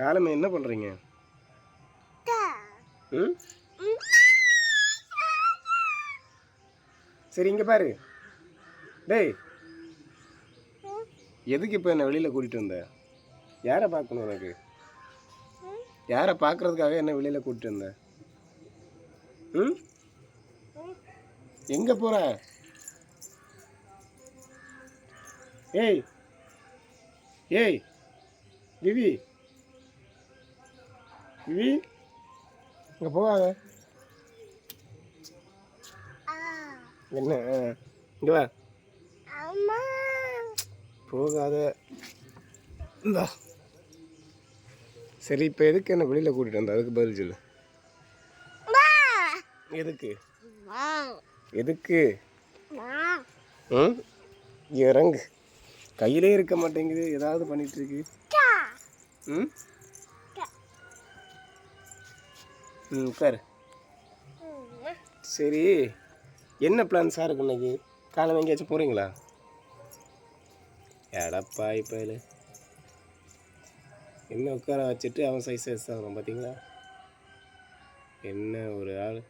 காலமே என்ன பண்ணுறீங்க ம்? சரி இங்கே பாரு. டேய். எதுக்கு இப்போ என்ன வெளியில் கூட்டிகிட்டு வந்த? யாரை பார்க்கணும் எனக்கு யாரை பார்க்கறதுக்காக என்ன வெளியில் கூட்டிட்டு வந்த? ம்? எங்கே போகிற ஏய். ஏய். விவி. விவி இங்கே போகாத. என்ன? இங்கே வா. போகாத. இந்தா. சரி இப்போ எதுக்கு என்ன வெளியில் கூட்டிகிட்டு வந்த? அதுக்கு பதில் சொல்லு. எதுக்கு? எதுக்கு? ம்? இறங்கு. கையிலே இருக்க மாட்டேங்குது. ஏதாவது பண்ணிட்டு இருக்கு. ம்? ம் உட்காரு. சரி. என்ன பிளான் சார் இருக்கு இன்னைக்கு? காலையில் எங்கேயாச்சும் போகிறீங்களா எடப்பா இப்போ என்ன உட்கார வச்சுட்டு அவன் சைஸ் சைஸ் ஆகிறான் பார்த்தீங்களா என்ன ஒரு ஆள்?